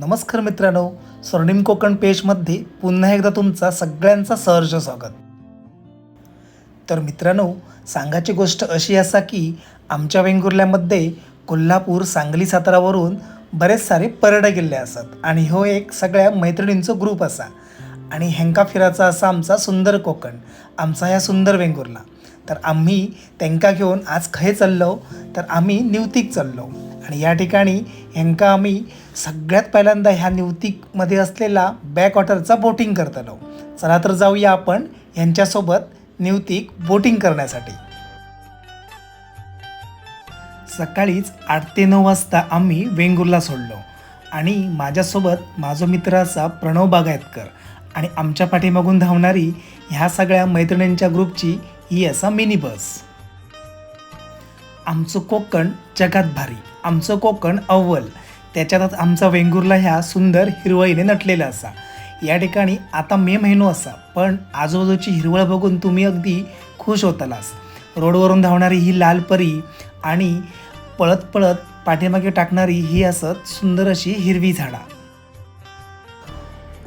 नमस्कार मित्रांनो स्वर्णिम कोकण पेजमध्ये पुन्हा एकदा तुमचा सगळ्यांचा सहर्ष स्वागत. तर मित्रांनो सांगायची गोष्ट अशी असा की आमच्या वेंगुर्ल्यामध्ये कोल्हापूर सांगली सातारावरून बरेच सारे पर्यटक गेल्ले असत. आणि हो एक सगळ्या मैत्रिणींचो ग्रुप असा. आणि हेंका फिराचा असा आमचा सुंदर कोकण आमचा ह्या सुंदर वेंगुर्ला. तर आम्ही त्यांका घेऊन आज खंय चाललो तर आम्ही निवतीक चाललो. आणि या ठिकाणी ह्यांका आम्ही सगळ्यात पहिल्यांदा ह्या निवतीमध्ये असलेला बॅकवॉटरचा बोटिंग करतलो चला तर जाऊया आपण यांच्यासोबत निवतीक बोटिंग करण्यासाठी. सकाळीच आठ ते नऊ वाजता आम्ही वेंगुर्ला सोडलो. आणि माझ्यासोबत माझा मित्र असा प्रणव बागायतकर आणि आमच्या पाठीमागून धावणारी ह्या सगळ्या मैत्रिणींच्या ग्रुपची ही असा मिनी बस. आमचं कोकण जगात भारी. आमचं कोकण अव्वल. त्याच्यातच आमचा वेंगुर्ला ह्या सुंदर हिरवळीने नटलेला असा. या ठिकाणी आता मे महिनो असा पण आजूबाजूची हिरवळ बघून तुम्ही अगदी खुश होतालास. रोडवरून धावणारी ही लाल परी आणि पळत पळत पाठीमागे टाकणारी ही असत सुंदर अशी हिरवी झाडा.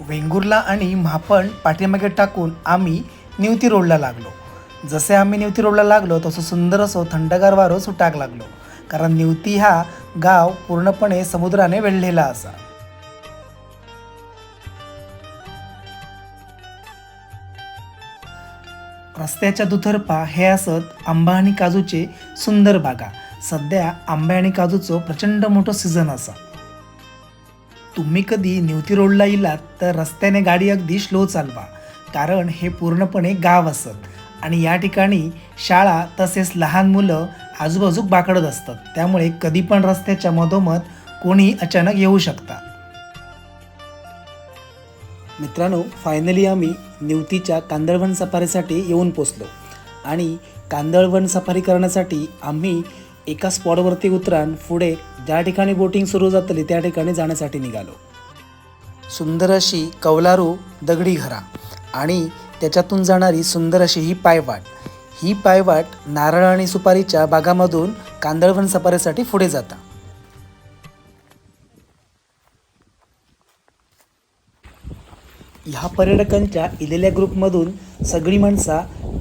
वेंगुर्ला आणि म्हापण पाठीमागे टाकून आम्ही निवती रोडला लागलो. जसे आम्ही निवती रोडला लागलो तसं सुंदर असो थंडगार वारो सुटाक लागलो. कारण निवती हा गाव पूर्णपणे समुद्राने वेढलेला असा. रस्त्याच्या दुतर्फा हे असत आंबा आणि काजूचे सुंदर बागा. सध्या आंबे आणि काजूचो प्रचंड मोठं सीझन असा. तुम्ही कधी निवती रोडला येलात तर रस्त्याने गाडी अगदी स्लो चालवा. कारण हे पूर्णपणे गाव असत. आणि या ठिकाणी शाळा तसेच लहान मुलं आजूबाजूक बाकडत असतात. त्यामुळे कधी पण रस्त्याच्या मधोमध कोणी अचानक येऊ शकता. मित्रांनो फायनली आम्ही निवतीच्या कांदळवन सफारीसाठी येऊन पोचलो. आणि कांदळवन सफारी करण्यासाठी आम्ही एका स्पॉटवरती उतरान पुढे ज्या ठिकाणी बोटिंग सुरू जातली त्या ठिकाणी जाण्यासाठी निघालो. सुंदर अशी कौलारू दगडी घरा आणि त्याच्यातून जाणारी सुंदर अशी ही पायवाट. ही पायवाट नारळ आणि सुपारीच्या बागामधून कांदळवन सफारीसाठी पुढे जाता. ह्या पर्यटकांच्या इलेल्या ग्रुपमधून सगळी माणसं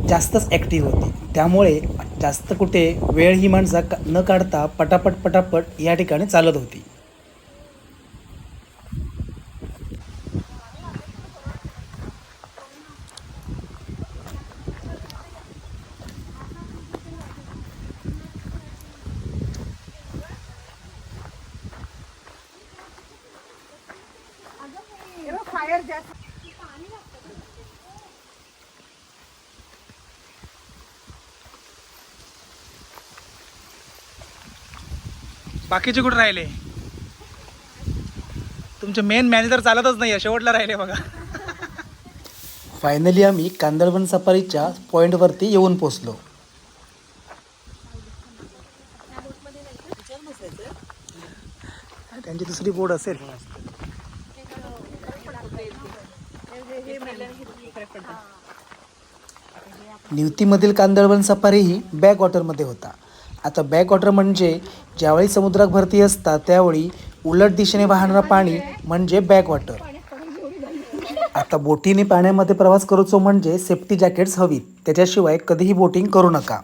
जास्तच ॲक्टिव्ह होती. त्यामुळे जास्त कुठे वेळ ही माणसं का- न काढता पटापट पटापट या ठिकाणी चालत होती. बाकीचे कुठे राहिले? तुमचे मेन मॅनेजर चालतच नाही शेवटला राहिले बघा. फायनली आम्ही कांदळवन सफारीच्या पॉईंटवरती येऊन पोचलो त्यांची दुसरी बोर्ड असेल. निवतीमधील कांदळवन सफारी ही बॅक वॉटरमध्ये होता. आता बॅकवॉटर म्हणजे ज्यावेळी समुद्रात भरती असतात त्यावेळी उलट दिशेने वाहणारं पाणी म्हणजे बॅकवॉटर आता बोटीने पाण्यामध्ये प्रवास करूचो म्हणजे सेफ्टी जॅकेट्स हवीत. त्याच्याशिवाय कधीही बोटिंग करू नका.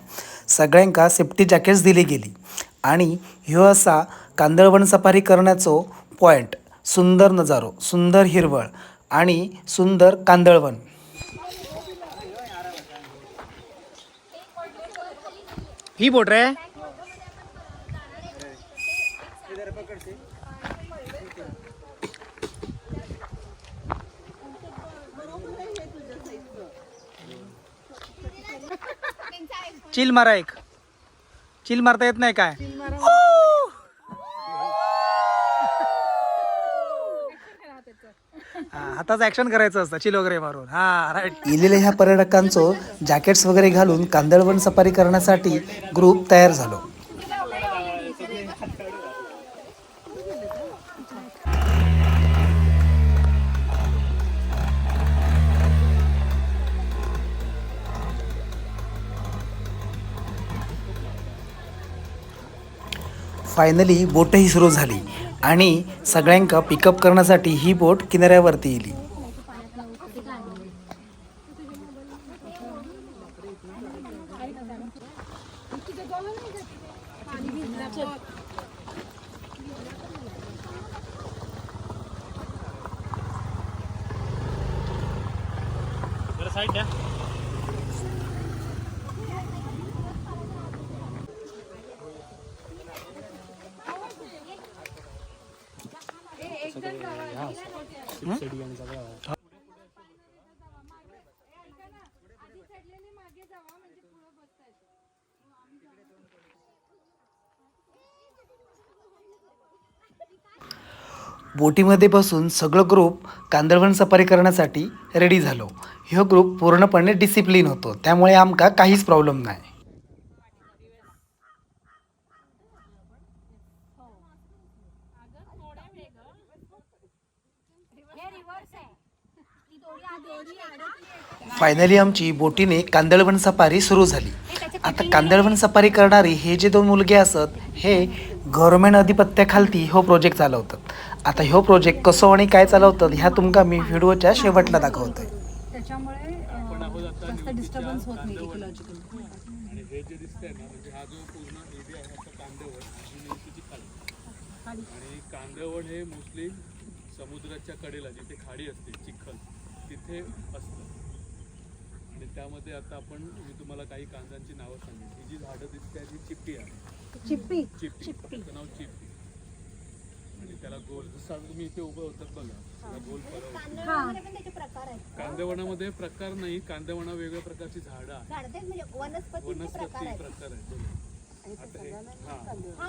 सगळ्यांका सेफ्टी जॅकेट्स दिली गेली. आणि ह्यो असा कांदळवन सफारी करण्याचो पॉईंट सुंदर नजारो सुंदर हिरवळ आणि सुंदर कांदळवन ही बोट रे? मारा एक. चिल मारता येत नाही काय? हा, हाताचं ऍक्शन करायचं असतं चिल वगैरे मारून. हा राईट इलेल्या ह्या पर्यटकांचं जॅकेट्स वगैरे घालून कांदळवन सफारी करण्यासाठी ग्रुप तयार झालो. फायनली बोटही सुरू झाली आणि सगळ्यांका पिकअप करण्यासाठी ही बोट किनाऱ्यावरती येली. बोटीमध्ये बसून सगळं ग्रुप कांदळवन सफारी करण्यासाठी रेडी झालो. ह्यो ग्रुप पूर्णपणे डिसिप्लिन होतो. त्यामुळे आमका काहीच प्रॉब्लेम नाही. फायनली आमची बोटीने कांदळवन सफारी सुरू झाली. आता कांदळवन सफारी करणारे हे जे दोन मुलगे असत हे गव्हर्मेंट अधिपत्याखालती हो प्रोजेक्ट चालवतात. आता ह्यो प्रोजेक्ट कसं आणि काय चालवतात ह्या तुमका मी व्हिडिओच्या शेवटला दाखवतोय. त्याच्यामुळे अं, जास्त डिस्टर्बन्स होत नाही इकोलॉजिकल आणि हे जे दिसतंय ना म्हणजे हा हा हे मोस्टली समुद्राच्या कडेला जिथे खाडी असते चिखल तिथे त्यामध्ये आता आपण मी तुम्हाला काही कांद्यांची नावं सांगेन. ही जी झाडं दिसते ही चिप्पी आहे. चिप्पी चिप्पी त्याचं नाव चिप्पी आणि त्याला गोल जसं तुम्ही इथे उभं होतात बघा त्याला गोल कांदवणामध्ये प्रकार नाही कांदवणा वेगवेगळ्या प्रकारची झाडं आहेत. म्हणजे वनस्पतीचे वनस्पती प्रकार आहेत. आता हे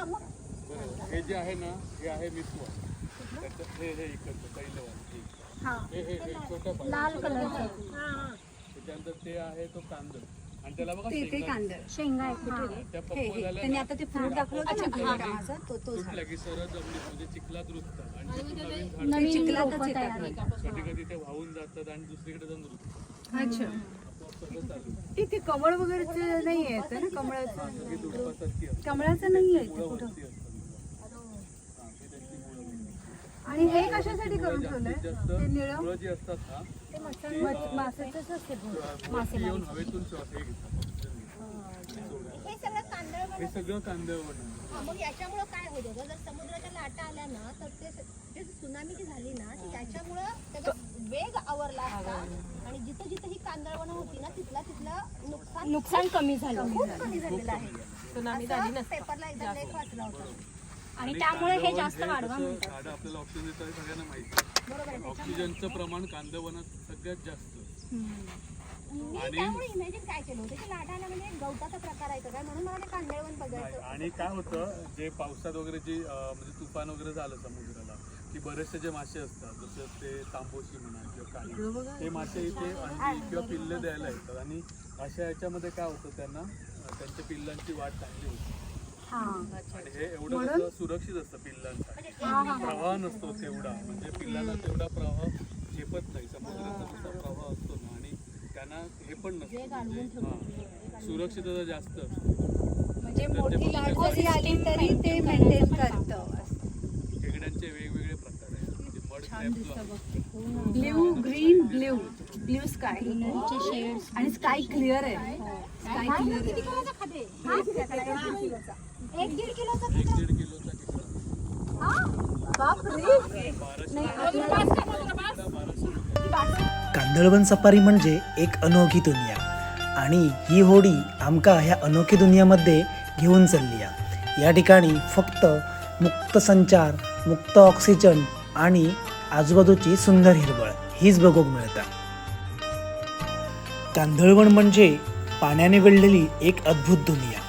मग. बरोबर. हे जे आहे ना हे आहे मिसवा त्याचं हे हे इकडचं पहिलं वाण हे. हे. हे छोटं. लाल कलरचं. त्याच्यानंतर ते आहे तो कांदा आणि त्याला बघा ते ते शेंगा कांदा शेंगा आहे कुठे? त्या हे हे. झाल्या त्यांनी ना, आता ते फ्रूट दाखवलं होतं ना? तो तो झाड. तुटल्या की सरळ जमिनीत म्हणजे चिखलात रुजतात आणि नवीन झाड नवीन चिखलातच येतात कधी कधी ते वाहून जातात आणि दुसरीकडे जाऊन रुजतात अच्छा. सगळं चालू इथे कमळ वगैरे नाही येत ना? कमळाचं सगळी दुडपासारखी असतात कमळाचं नाही आहे मुळं कुठं? वरती असतात हा, त्यांची मुळं. वगैरे. आणि हे कशासाठी करून ठेवलंय? जास्त ते निळं? मुळं जी असतात ना येऊन हवेतून श्वास हे हे सगळं कांदळ हे सगळं कांद्यावर आहे. हा, मग याच्यामुळं काय होत जर समुद्राच्या लाटा आल्या ना तर ते सुनामी जी झाली ना ती त्याच्यामुळं त्याचा वेग आवरला असता. आणि जिथं जिथं ही कांदळवनं होती ना तिथला तिथलं नुकसान नुकसान कमी झालं. खूप कमी झालेलं आहे. असं पेपरला एकदा लेख वाचला होता. आणि त्यामुळे हे जास्त वाढवा म्हणतात. झाडं आपल्याला ऑक्सिजन देतात हे सगळ्यांना माहिती आहे. बरोबर आहे ऑक्सिजनचं प्रमाण कांदवनात सगळ्यात जास्त. मी आणि- त्यामुळे इमॅजिन काय केलं होतं की लाटा आल्या म्हणजे एक गवताचा प्रकार आहे का काय म्हणून मला ते कांदळवन बघायचं आणि काय होतं जे पावसात वगैरे जे अं, म्हणजे तुफान वगैरे झालं समुद्राला की बरेचसे जे मासे असतात जसं ते तांबोशी म्हणा किंवा काही ते मासे इथे अंडी किंवा पिल्ले द्यायला येतात. आणि अशा याच्यामध्ये काय होतं त्यांना अं, त्यांच्या पिल्लांची वाढ चांगली होते. आणि हे एवढं कसं सुरक्षित असतं पिल्लांसाठी. प्रवाह नसतो तेवढा. म्हणजे पिल्लांना तेवढा प्रवाह झेपत नाही समुद्राचा जसा प्रवाह असतो ना आणि त्यांना हे पण नसतं. म्हणजे हा. सुरक्षितता जास्त असते. म्हणजे मोठी लाट जरी आली तरी ते मेंटेन करतं. खेकड्यांचे वेगवेगळे प्रकार आहेत. म्हणजे मड क्रॅब जो आहे blue green blue blue sky आणि स्काय क्लिअर आहे. स्काय क्लिअर किती किलोचा खाते? एक दीड किलोचा एक दीड किलोचा खेकडा कांदळवन सफारी म्हणजे एक अनोखी दुनिया. आणि ही होडी आमका ह्या अनोखी दुनियामध्ये घेऊन चालली आहे. या ठिकाणी फक्त मुक्त संचार मुक्त ऑक्सिजन आणि आजूबाजूची सुंदर हिरवळ हीच बघूक मिळतं. कांदळवण म्हणजे पाण्याने वेढलेली एक अद्भुत दुनिया.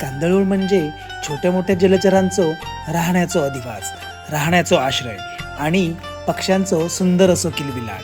कांदळवण म्हणजे छोट्या मोठ्या जलचरांचो राहण्याचो अधिवास राहण्याचो आश्रय आणि पक्ष्यांचो सुंदर असो किलबिलाट.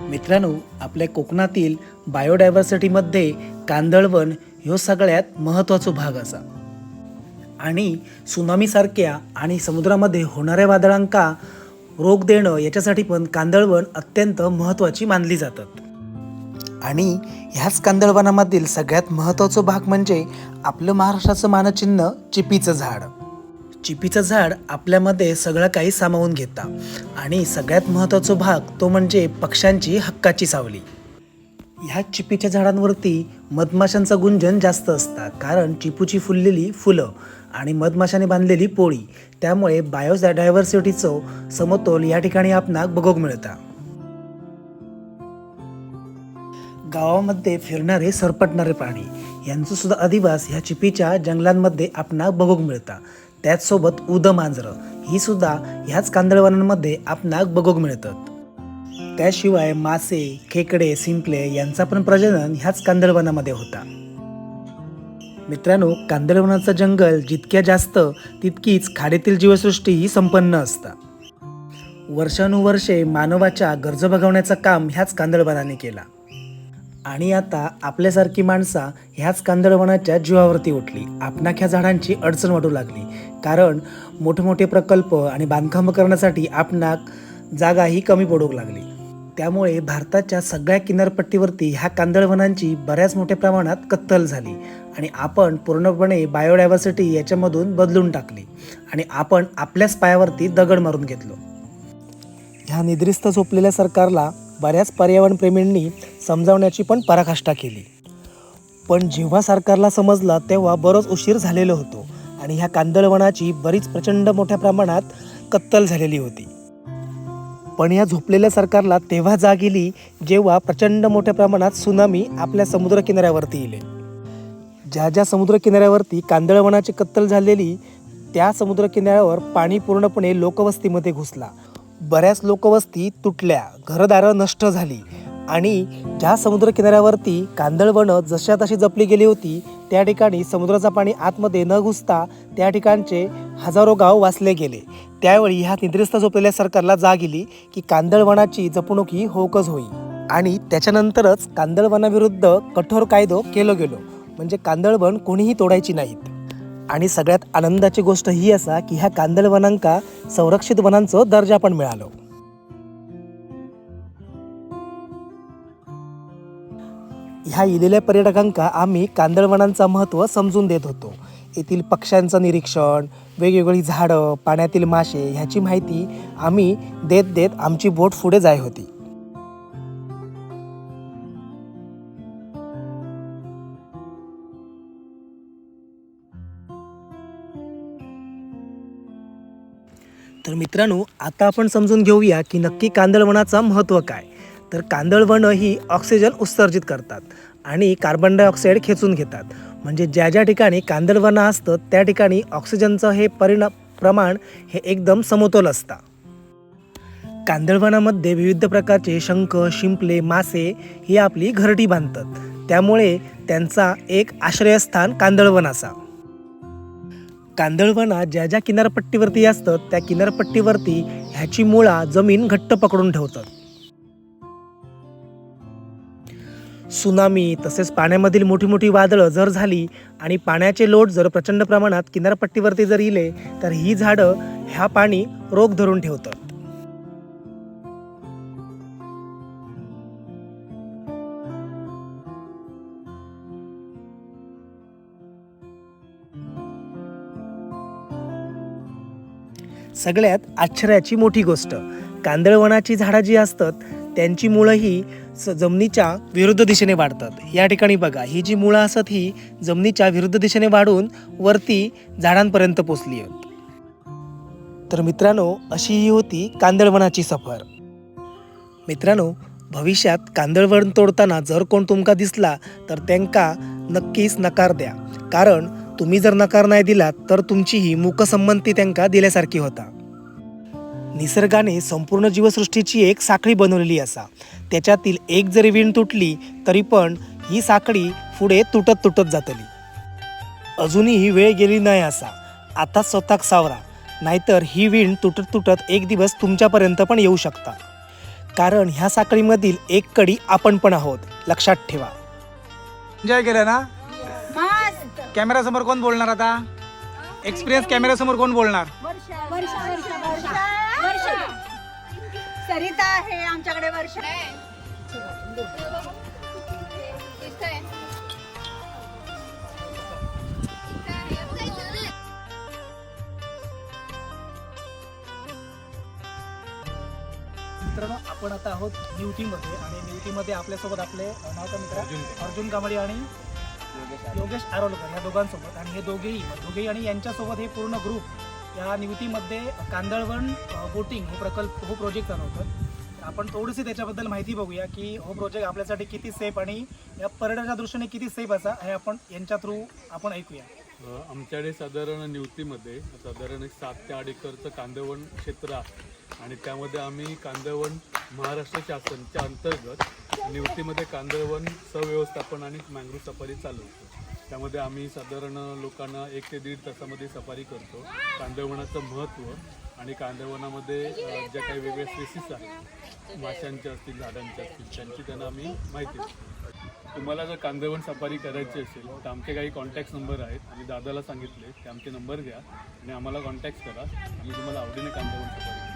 मित्रांनो आपल्या कोकणातील बायोडायव्हर्सिटीमध्ये कांदळवन ह्यो सगळ्यात महत्त्वाचो भाग असा. आणि सुनामीसारख्या आणि समुद्रामध्ये होणाऱ्या वादळांका रोग देणं याच्यासाठी पण कांदळवन अत्यंत महत्त्वाची मानली जातात. आणि ह्याच कांदळवनामधील सगळ्यात महत्त्वाचा भाग म्हणजे आपलं महाराष्ट्राचं मानचिन्ह चिपीचं झाड. चिपीचं झाड आपल्यामध्ये सगळं काही सामावून घेतं. आणि सगळ्यात महत्त्वाचा भाग तो म्हणजे पक्ष्यांची हक्काची सावली. ह्या चिपीच्या झाडांवरती मधमाशांचा गुंजन जास्त असतं कारण चिपूची फुललेली फुलं आणि मधमाशाने बांधलेली पोळी त्यामुळे बायोडायव्हर्सिटीचं समतोल या ठिकाणी आपणाक बघूक मिळता. गावामध्ये फिरणारे सरपटणारे प्राणी यांचं सुद्धा अधिवास ह्या चिपीच्या जंगलांमध्ये आपणाक बघूक मिळता. त्याचसोबत उद मांजरं ही सुद्धा ह्याच कांदळवनांमध्ये आपणाक बघूक मिळतात. त्याशिवाय मासे खेकडे शिंपले यांचा पण प्रजनन ह्याच कांदळवनामध्ये होता. मित्रांनो कांदळवनाचं जंगल जितक्या जास्त तितकीच खाडीतील जीवसृष्टी ही संपन्न असता. वर्षानुवर्षे मानवाच्या गरजा भागवण्याचं काम ह्याच कांदळवनाने केला. आणि आता आपल्यासारखी माणसा ह्याच कांदळवनाच्या जीवावरती उठली. आपणाक ह्या झाडांची अडचण वाटू लागली. कारण मोठमोठे प्रकल्प आणि बांधकामं करण्यासाठी आपणाक जागा ही कमी पडू लागली. त्यामुळे भारताच्या सगळ्या किनारपट्टीवरती ह्या कांदळवनांची बऱ्याच मोठ्या प्रमाणात कत्तल झाली आणि आपण पूर्णपणे बायोडायव्हर्सिटी याच्यामधून बदलून टाकली आणि आपण आपल्याच पायावरती दगड मारून घेतलो. ह्या निद्रिस्त झोपलेल्या सरकारला बऱ्याच पर्यावरणप्रेमींनी समजावण्याची पण पराकाष्ठा केली. पण जेव्हा सरकारला समजलं तेव्हा बरोच उशीर झालेलो होतो आणि ह्या कांदळवनाची बरीच प्रचंड मोठ्या प्रमाणात कत्तल झालेली होती. पण या झोपलेल्या सरकारला तेव्हा जाग गेली जेव्हा प्रचंड मोठ्या प्रमाणात सुनामी आपल्या समुद्रकिनाऱ्यावरती येईल. ज्या ज्या समुद्रकिनाऱ्यावरती कांदळवनाची कत्तल झालेली त्या समुद्रकिनाऱ्यावर पाणी पूर्णपणे लोकवस्तीमध्ये घुसला. बऱ्याच लोकवस्ती तुटल्या घरदारं नष्ट झाली आणि ज्या समुद्रकिनाऱ्यावरती कांदळवनं जशा तशी जपली गेली होती त्या ठिकाणी समुद्राचं पाणी आतमध्ये न घुसता त्या ठिकाणचे हजारो गाव वाचले गेले. त्यावेळी ह्या निद्रिस्त झोपलेल्या सरकारला जाग गेली की कांदळवनाची जपणूक ही होकच होई. आणि त्याच्यानंतरच कांदळवनाविरुद्ध कठोर कायदो केलो गेलो. म्हणजे कांदळवन कोणीही तोडायची नाहीत. आणि सगळ्यात आनंदाची गोष्ट ही असा की ह्या कांदळवनांका संरक्षित वनांचं दर्जा पण मिळालो. ह्या इलेल्या पर्यटकांका आम्ही कांदळवनांचा महत्त्व समजून देत होतो. येथील पक्ष्यांचं निरीक्षण वेगवेगळी झाडं पाण्यातील मासे ह्याची माहिती आम्ही देत देत आमची बोट पुढे जाय होती. तर मित्रांनो आता आपण समजून घेऊया की नक्की कांदळवनाचं महत्त्व काय. तर कांदळवनं ही ऑक्सिजन उत्सर्जित करतात आणि कार्बन डायऑक्साईड खेचून घेतात. म्हणजे ज्या ज्या ठिकाणी कांदळवनं असतं त्या ठिकाणी ऑक्सिजनचं हे परिणा प्रमाण हे एकदम समतोल असतं. कांदळवनामध्ये विविध प्रकारचे शंख शिंपले मासे ही आपली घरटी बांधतात. त्यामुळे त्यांचा एक आश्रयस्थान कांदळवन असा कांदळवना ज्या ज्या किनारपट्टीवरती असतात त्या किनारपट्टीवरती ह्याची मुळा जमीन घट्ट पकडून ठेवतात. सुनामी तसेच पाण्यामधील मोठी मोठी वादळं जर झाली आणि पाण्याचे लोट जर प्रचंड प्रमाणात किनारपट्टीवरती जर इले तर ही झाडं ह्या पाणी रोग धरून ठेवतात. सगळ्यात आश्चर्याची मोठी गोष्ट कांदळवनाची झाडं जी असतात त्यांची मुळं ही स जमिनीच्या विरुद्ध दिशेने वाढतात. या ठिकाणी बघा ही जी मुळं असत ही जमिनीच्या विरुद्ध दिशेने वाढून वरती झाडांपर्यंत पोचली आहेत. तर मित्रांनो अशी ही होती कांदळवनाची सफर. मित्रांनो भविष्यात कांदळवन तोडताना जर कोण तुमका दिसला तर त्यांका नक्कीच नकार द्या. कारण तुम्ही जर नकार नाही दिलात तर तुमची ही त्यांका दिल्यासारखी होता. निसर्गाने संपूर्ण जीवसृष्टीची एक साखळी बनवलेली असा. त्याच्यातील एक जरी विण तुटली तरी पण ही साखळी पुढे तुटत तुटत जातली. अजूनही ही वेळ गेली नाही असा. आता स्वतः सावरा. नाहीतर ही विण तुटत तुटत एक दिवस तुमच्यापर्यंत पण येऊ शकता. कारण ह्या साखळीमधील एक कडी आपण पण आहोत. लक्षात ठेवा. एन्जॉय केलं ना? कॅमेरा समोर कोण बोलणार आता? एक्सपिरियन्स कॅमेरा समोर कोण बोलणार? सरिता आहे आमच्याकडे वर्ष. मित्रांनो आपण आता आहोत न्यूटीमध्ये आणि न्यूटीमध्ये आपल्यासोबत आपले नाव मित्र? अर्जुन कांबळे आणि योगेश. आरोलकर या दोघांसोबत. आणि हे दोघेही दोघेही आणि यांच्यासोबत हे पूर्ण ग्रुप या निवतीमध्ये कांदळवण बोटिंग हे प्रकल्प हो प्रोजेक्ट चालवतो आपण थोडीशी त्याच्याबद्दल माहिती बघूया की हो प्रोजेक्ट आपल्यासाठी किती सेफ आणि या पर्यटनाच्या दृष्टीने किती सेफ असा हे आपण यांच्या थ्रू आपण ऐकूया. आमच्याकडे साधारण निवतीमध्ये साधारण एक सात ते आठ एकरचं कांदळवन क्षेत्र आहे. आणि त्यामध्ये आम्ही कांदळवन महाराष्ट्र शासनच्या अंतर्गत निवतीमध्ये कांदळवन सव्यवस्थापन आणि मँग्रोव सफारी चालवतो. त्यामध्ये आम्ही साधारण लोकांना एक ते दीड तासामध्ये सफारी करतो. कांदळवनाचं महत्त्व आणि कांदळवनामध्ये ज्या काही वेगळ्या स्पेसिस आहेत माशांच्या असतील झाडांच्या असतील त्यांची त्यांना आम्ही माहिती देतो. तुम्हाला जर कांदळवन सफारी करायची असेल तर आमचे काही कॉन्टॅक्ट नंबर आहेत. आणि दादाला सांगितले की आमचे नंबर घ्या आणि आम्हाला कॉन्टॅक्ट करा. आम्ही तुम्हाला आवडीने कांदळवन सफारी